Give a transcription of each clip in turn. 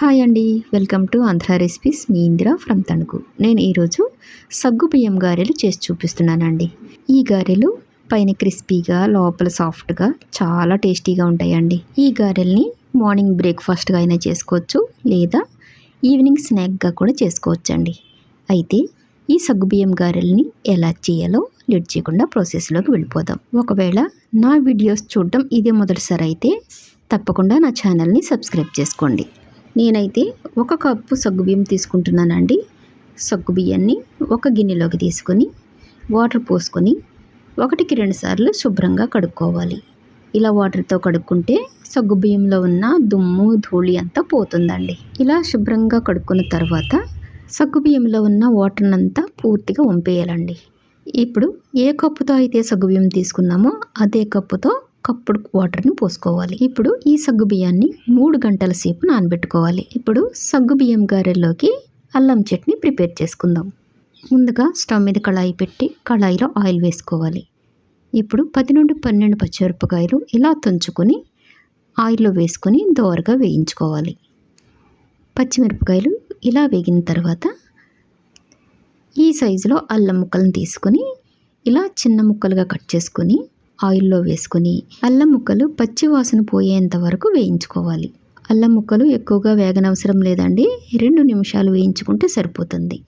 Hi అండి. Welcome to Andhra recipes. Me Indira from Tanuku. నేను ఈరోజు సగ్గు బియ్యం గారెలు చేసి చూపిస్తున్నానండి. ఈ గారెలు పైన క్రిస్పీగా లోపల సాఫ్ట్గా చాలా టేస్టీగా ఉంటాయండి. ఈ గారెల్ని మార్నింగ్ బ్రేక్ఫాస్ట్గా అయినా చేసుకోవచ్చు లేదా ఈవినింగ్ స్నాక్గా కూడా చేసుకోవచ్చండి. అయితే ఈ సగ్గుబియ్యం గారెల్ని ఎలా చేయాలో లేట్ చేయకుండా ప్రాసెస్లోకి వెళ్ళిపోదాం. ఒకవేళ నా వీడియోస్ చూడడం ఇదే మొదటిసారి అయితే తప్పకుండా నా ఛానల్ని సబ్స్క్రైబ్ చేసుకోండి. నేనైతే ఒక కప్పు సగ్గుబియ్యం తీసుకుంటున్నానండి. సగ్గుబియ్యాన్ని ఒక గిన్నెలోకి తీసుకొని వాటర్ పోసుకొని ఒకటికి రెండు సార్లు శుభ్రంగా కడుక్కోవాలి. ఇలా వాటర్తో కడుక్కుంటే సగ్గుబియ్యంలో ఉన్న దుమ్ము ధూళి అంతా పోతుందండి. ఇలా శుభ్రంగా కడుక్కున్న తర్వాత సగ్గుబియ్యంలో ఉన్న వాటర్ అంతా పూర్తిగా వంపేయాలండి. ఇప్పుడు ఏ కప్పుతో అయితే సగ్గుబియ్యం తీసుకున్నామో అదే కప్పుతో కప్పుడు వాటర్ని పోసుకోవాలి. ఇప్పుడు ఈ సగ్గు బియ్యాన్ని మూడు గంటల సేపు నానబెట్టుకోవాలి. ఇప్పుడు సగ్గు బియ్యం గారెల్లోకి అల్లం చట్నీ ప్రిపేర్ చేసుకుందాం. ముందుగా స్టవ్ మీద కళాయి పెట్టి కళాయిలో ఆయిల్ వేసుకోవాలి. ఇప్పుడు పది నుండి పన్నెండు పచ్చిమిరపకాయలు ఇలా తుంచుకొని ఆయిల్లో వేసుకొని దోరగా వేయించుకోవాలి. పచ్చిమిరపకాయలు ఇలా వేగిన తర్వాత ఈ సైజులో అల్లం ముక్కలను తీసుకొని ఇలా చిన్న ముక్కలుగా కట్ చేసుకొని ఆయిల్లో వేసుకొని అల్లం ముక్కలు పచ్చి వాసన పోయేంత వరకు వేయించుకోవాలి. అల్లం ముక్కలు ఎక్కువగా వేగనవసరం లేదండి. రెండు నిమిషాలు వేయించుకుంటే సరిపోతుంది.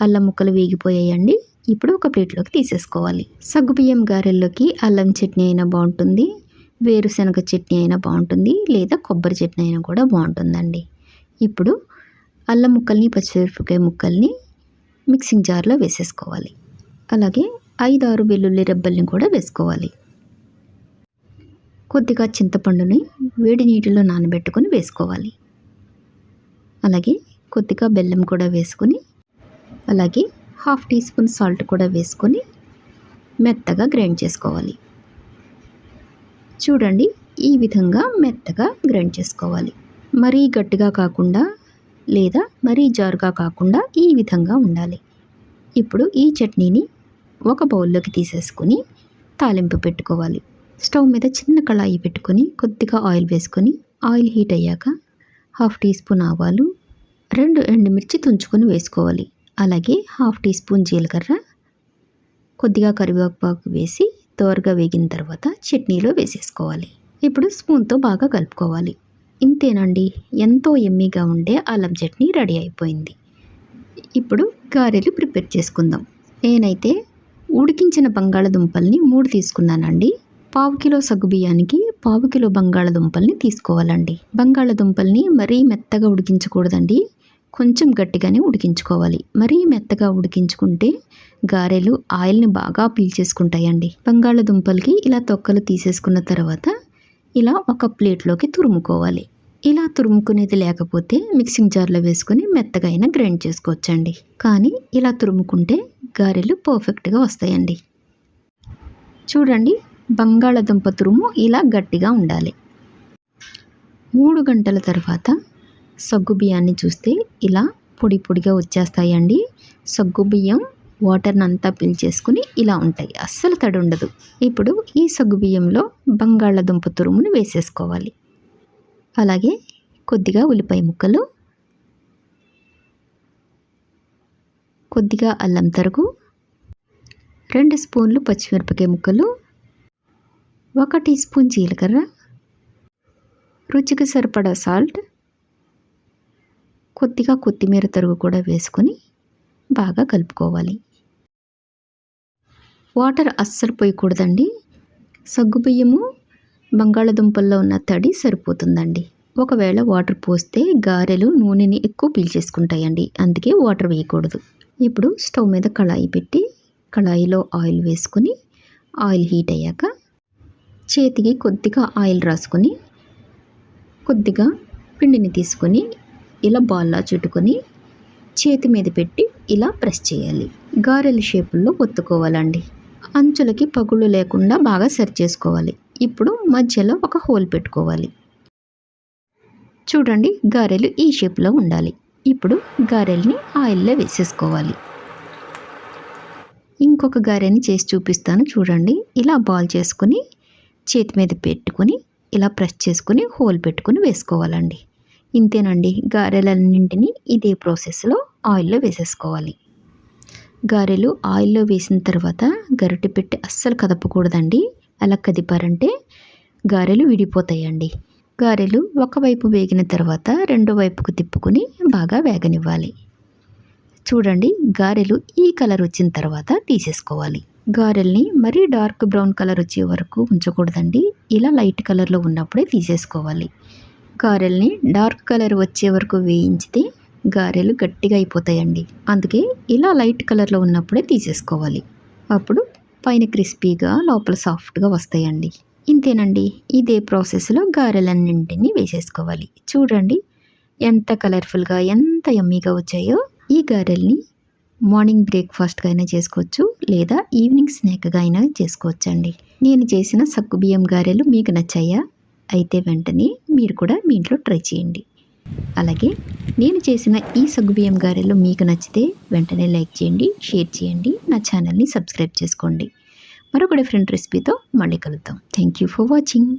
అల్లం ముక్కలు వేగిపోయాయండి. ఇప్పుడు ఒక ప్లేట్లోకి తీసేసుకోవాలి. సగ్గుబియ్యం గారెల్లోకి అల్లం చట్నీ అయినా బాగుంటుంది. వేరుశనగ చట్నీ అయినా బాగుంటుంది. లేదా కొబ్బరి చట్నీ అయినా కూడా బాగుంటుందండి. ఇప్పుడు అల్లం ముక్కల్ని పచ్చిమిరపకాయ ముక్కల్ని మిక్సింగ్ జార్లో వేసేసుకోవాలి. అలాగే ఐదు ఆరు వెల్లుల్లి రెబ్బల్ని కూడా వేసుకోవాలి. కొద్దిగా చింతపండుని వేడి నీటిలో నానబెట్టుకొని వేసుకోవాలి. అలాగే కొద్దిగా బెల్లం కూడా వేసుకొని అలాగే హాఫ్ టీ స్పూన్ సాల్ట్ కూడా వేసుకొని మెత్తగా గ్రైండ్ చేసుకోవాలి. చూడండి ఈ విధంగా మెత్తగా గ్రైండ్ చేసుకోవాలి. మరీ గట్టిగా కాకుండా లేదా మరీ జారుగా కాకుండా ఈ విధంగా ఉండాలి. ఇప్పుడు ఈ చట్నీని ఒక బౌల్లోకి తీసేసుకొని తాలింపు పెట్టుకోవాలి. స్టవ్ మీద చిన్న కళాయి పెట్టుకొని కొద్దిగా ఆయిల్ వేసుకొని ఆయిల్ హీట్ అయ్యాక హాఫ్ టీ స్పూన్ ఆవాలు రెండు ఎండుమిర్చి తుంచుకొని వేసుకోవాలి. అలాగే హాఫ్ టీ స్పూన్ జీలకర్ర కొద్దిగా కరివేపాకు వేసి దోరగా వేగిన తర్వాత చట్నీలో వేసేసుకోవాలి. ఇప్పుడు స్పూన్తో బాగా కలుపుకోవాలి. ఇంతేనండి ఎంతో ఎమ్మీగా ఉండే అల్లం చట్నీ రెడీ అయిపోయింది. ఇప్పుడు గారెలు ప్రిపేర్ చేసుకుందాం. నేనైతే ఉడికించిన బంగాళదుంపల్ని మూడు తీసుకున్నానండి. పావు కిలో సగ్గుబియ్యానికి పావు కిలో బంగాళదుంపల్ని తీసుకోవాలండి. బంగాళదుంపల్ని మరీ మెత్తగా ఉడికించకూడదండి. కొంచెం గట్టిగానే ఉడికించుకోవాలి. మరీ మెత్తగా ఉడికించుకుంటే గారెలు ఆయిల్ని బాగా పీల్చేసుకుంటాయండి. బంగాళదుంపలకి ఇలా తొక్కలు తీసేసుకున్న తర్వాత ఇలా ఒక ప్లేట్లోకి తురుముకోవాలి. ఇలా తురుముకునేది లేకపోతే మిక్సింగ్ జార్లో వేసుకొని మెత్తగా అయినా గ్రైండ్ చేసుకోవచ్చండి. కానీ ఇలా తురుముకుంటే గారెలు పర్ఫెక్ట్గా వస్తాయండి. చూడండి బంగాళదుంప తురుము ఇలా గట్టిగా ఉండాలి. మూడు గంటల తర్వాత సగ్గు బియ్యాన్ని చూస్తే ఇలా పొడి పొడిగా వచ్చేస్తాయండి. సగ్గు బియ్యం వాటర్ని అంతా పీల్చేసుకుని ఇలా ఉంటాయి. అస్సలు తడి ఉండదు ఇప్పుడు ఈ సగ్గు బియ్యంలో బంగాళదుంప తురుముని వేసేసుకోవాలి. అలాగే కొద్దిగా ఉల్లిపాయ ముక్కలు కొద్దిగా అల్లం తరుగు రెండు స్పూన్లు పచ్చిమిరపకాయ ముక్కలు ఒక టీ స్పూన్ జీలకర్ర రుచికి సరిపడా సాల్ట్ కొద్దిగా కొత్తిమీర తరుగు కూడా వేసుకొని బాగా కలుపుకోవాలి. వాటర్ అస్సలు పోయకూడదండి. సగ్గుబియ్యము బంగాళదుంపల్లో ఉన్న తడి సరిపోతుందండి. ఒకవేళ వాటర్ పోస్తే గారెలు నూనెని ఎక్కువ పీల్చేసుకుంటాయండి. అందుకే వాటర్ వేయకూడదు. ఇప్పుడు స్టవ్ మీద కళాయి పెట్టి కళాయిలో ఆయిల్ వేసుకొని ఆయిల్ హీట్ అయ్యాక చేతికి కొద్దిగా ఆయిల్ రాసుకొని కొద్దిగా పిండిని తీసుకొని ఇలా బాల్లా చుట్టుకొని చేతి మీద పెట్టి ఇలా ప్రెస్ చేయాలి. గారెల షేపుల్లో ఒత్తుకోవాలండి. అంచులకి పగుళ్ళు లేకుండా బాగా సెట్ చేసుకోవాలి. ఇప్పుడు మధ్యలో ఒక హోల్ పెట్టుకోవాలి. చూడండి గారెలు ఈ షేప్లో ఉండాలి. ఇప్పుడు గారెల్ని ఆయిల్లో వేసేసుకోవాలి. ఇంకొక గారెని చేసి చూపిస్తాను చూడండి. ఇలా బాల్ చేసుకుని చేతి మీద పెట్టుకొని ఇలా ప్రెస్ చేసుకుని హోల్ పెట్టుకుని వేసుకోవాలండి. ఇంతేనండి. గారెలన్నింటినీ ఇదే ప్రాసెస్లో ఆయిల్లో వేసేసుకోవాలి. గారెలు ఆయిల్లో వేసిన తర్వాత గరిటె పెట్టి అస్సలు కదపకూడదండి. అలా కదిపారంటే గారెలు విడిపోతాయండి. గారెలు ఒకవైపు వేగిన తర్వాత రెండో వైపుకు తిప్పుకుని బాగా వేగనివ్వాలి. చూడండి గారెలు ఈ కలర్ వచ్చిన తర్వాత తీసేసుకోవాలి. గారెల్ని మరీ డార్క్ బ్రౌన్ కలర్ వచ్చే వరకు ఉంచకూడదండి. ఇలా లైట్ కలర్లో ఉన్నప్పుడే తీసేసుకోవాలి. గారెల్ని డార్క్ కలర్ వచ్చే వరకు వేయించితే గారెలు గట్టిగా అయిపోతాయండి. అందుకే ఇలా లైట్ కలర్లో ఉన్నప్పుడే తీసేసుకోవాలి. అప్పుడు పైన క్రిస్పీగా లోపల సాఫ్ట్గా వస్తాయండి. ఇంతేనండి. ఇదే ప్రాసెస్లో గారెలన్నింటినీ వేసేసుకోవాలి. చూడండి ఎంత కలర్ఫుల్గా ఎంత యమ్మీగా వచ్చాయో. ఈ గారెల్ని మార్నింగ్ బ్రేక్ఫాస్ట్గా అయినా చేసుకోవచ్చు లేదా ఈవినింగ్ స్నాక్గా అయినా చేసుకోవచ్చండి. నేను చేసిన సగ్గుబియ్యం గారెలు మీకు నచ్చాయా? అయితే వెంటనే మీరు కూడా మీ ఇంట్లో ట్రై చేయండి. అలాగే నేను చేసిన ఈ సగ్గుబియ్యం గారెలు మీకు నచ్చితే వెంటనే లైక్ చేయండి షేర్ చేయండి నా ఛానల్ని సబ్స్క్రైబ్ చేసుకోండి. మరొక డిఫరెంట్ రెసిపీతో మళ్ళీ కలుద్దాం. Thank you for watching